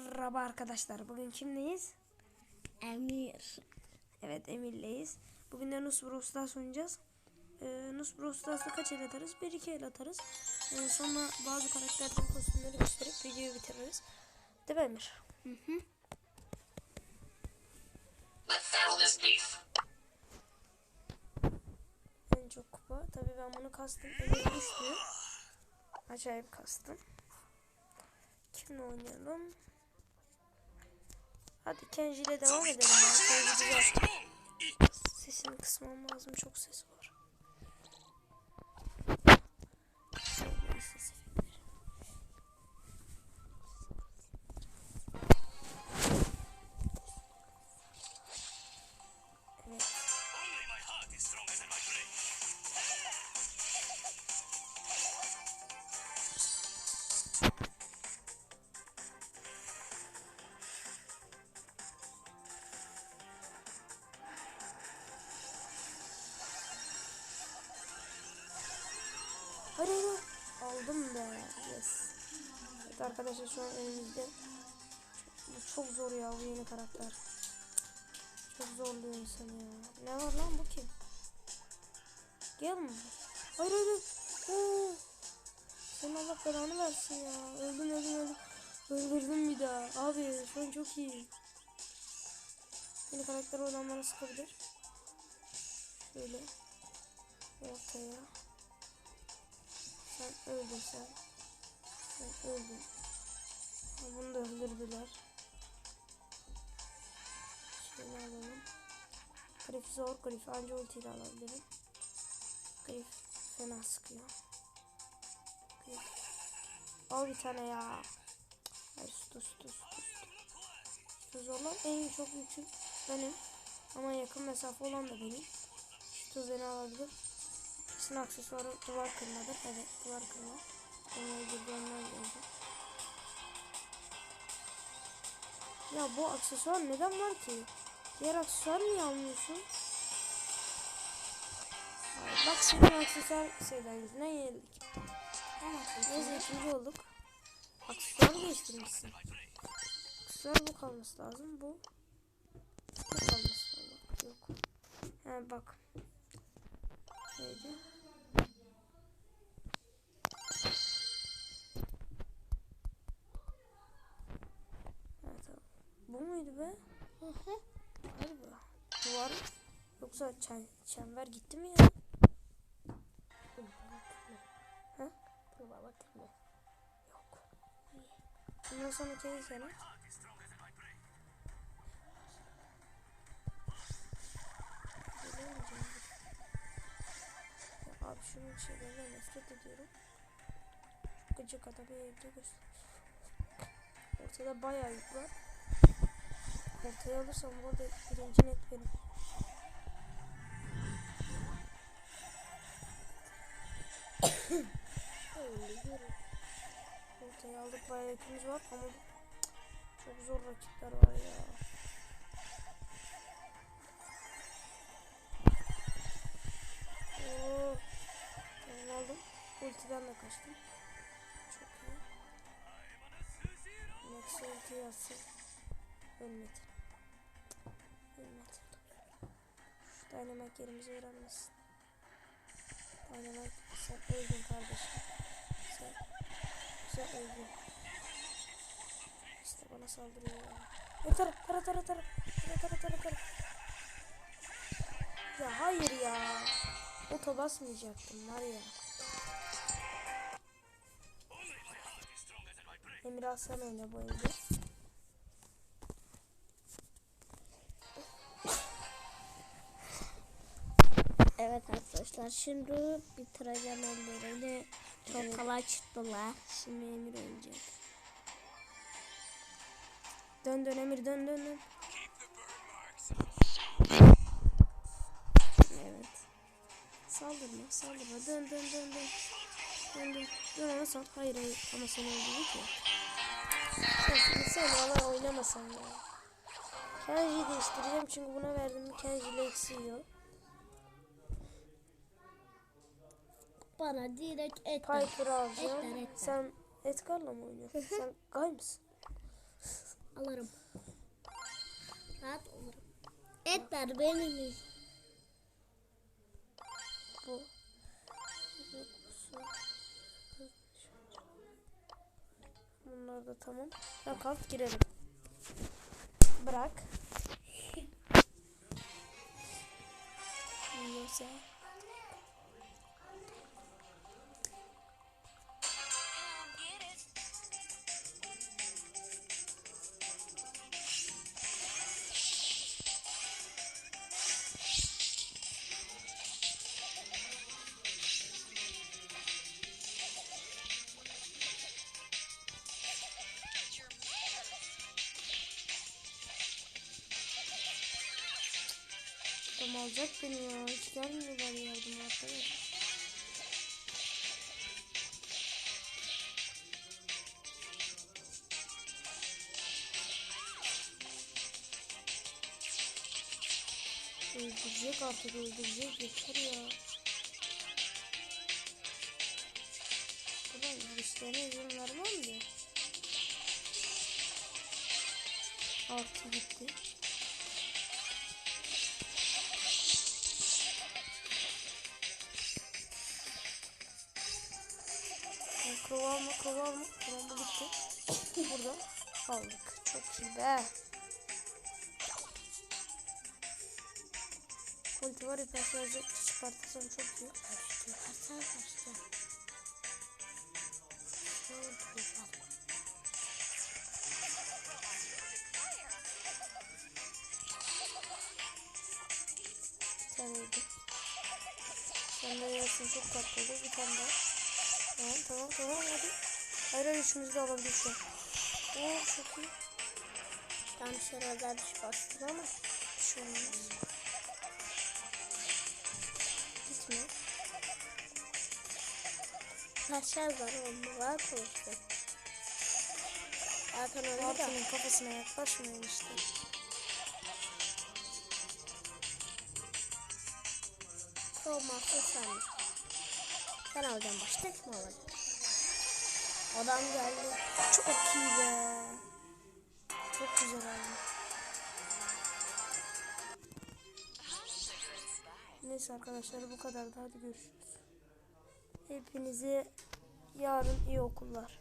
Merhaba arkadaşlar. Bugün kimleyiz? Emir. Evet Emir'leyiz. Bugün de Nus Brawl Stars oynayacağız. Ee, Nus Brawl Stars'ta kaç el atarız? Bir iki el atarız. Ee, sonra bazı karakterlerin kostümleri gösterip videoyu bitiririz. Değil mi Emir? Hı hı. En çok kupa. Tabii ben bunu kastım. Emir düştü. Acayip kastım. Kimle oynayalım? Hadi Kenji ile devam edelim. Sesini kısmam lazım. Çok ses var. Aldım be. Yes. Evet arkadaşlar şu an. Çok, bu çok zor ya bu yeni karakter. Çok zorluyor insanı ya. Ne var lan bu kim? Gel mi? Hayır hayır. Oo. Senin Allah belanı versin ya. Öldüm öldüm öldüm. Öldürdüm bir daha. Abi şu an çok iyi. Yeni karakter olan bana sıkabilir. Şöyle. Ortaya. Sen öldün sen. Sen öldün. Bunu da öldürdüler. Şöyle alalım. Grif zor. Grif anca ultiyle alabilirim. Grif fena sıkıyor. Grif. Al bir tane ya. Hayır sus sus sus. Şu zorlar en çok yükün benim. Ama yakın mesafe olan da benim. Şu beni alabilir. Kesin aksesuarı duvar kırmadır. Evet duvar kırma. Onları girdiğimden geldi. Ya bu aksesuar neden var ki? Diğer aksesuar niye almıyorsun? Bak senin aksesuar şeyden yüzünden yenildik. Neyse ikinci olduk. Aksesuarı değiştirmişsin. Aksesuar bu kalması lazım. Bu bu kalması lazım. Yok. He bak. Neydi? Yoksa çem, çember gitti mi ya? Ha? Dur baba kırma. Yok. Bundan sonra kez sene. Abi şunun şeylerine nefret ediyorum. Çok gıcık adamı evde göster. Ortada bayağı yük var. Ortaya alırsam bu arada birinci net benim. Ortaya aldık bayağı yükümüz var ama çok zor rakipler var ya. Oo. Tamam aldım. Ultiden de kaçtım. Çok iyi. Max ultiyi atsın. Ölmedi. Ölmedi. Şu Dynamite yerimizi öğrenmesin. Dynamite sen öldün kardeşim. Sen, sen öldün. İşte bana saldırıyor ya. E, tara tara tara tara. Tara tara tara tara. Ya hayır ya. Oto basmayacaktım var ya. Emir Aslan oyna bu evde. Evet arkadaşlar şimdi bitireceğim ellerini. Çok kolay çıktılar. Şimdi Emir oynayacak. Dön dön Emir dön dön dön. Evet. Saldırma saldırma dön dön dön dön. Dön dön. Dön ama sal. Hayır hayır ama sen öldürdün ki. Sen, sen valla oynamasan ya. Kenji'yi değiştireceğim çünkü buna verdim Kenji ile eksiyor. Bana direkt et. Piper alacağım. Etler, etler. Sen Edgar'la mı oynuyorsun? Sen Guy mısın? Alırım. Rahat olurum. Etler benim. Bu. Bunlar da tamam. Knockout girelim. Bırak. Adam alacak beni ya. Hiç gelmiyorlar yardıma arkadaş. Öldürecek artık öldürecek yeter ya. Ulan girişlerine izin vermem de. Artı gitti. Krova alma, krova alma. Tamam bu gitti. Burada aldık. Çok iyi be. Ulti var ya personajı çıkartırsam çok iyi. Kaçtı. Güzel. Bir tane yedim. Sen de yersin çok olur. Bir tane daha. Tamam tamam tamam hadi. Hayır hayır üçümüzü de alabilir şu an. Oo çok iyi. Tam şurada düş bastın ama. Bir şey olmaz. Gitme. Taşlar var onu rahat olsun. Zaten öyle de. Artun'un kafasına yaklaşmayın işte. Olmazsa sen. Sen alacaksın başka kim alacak? Adam geldi. Çok iyi be. Çok güzel oldu. Neyse arkadaşlar bu kadar da hadi görüşürüz. Hepinize yarın iyi okullar.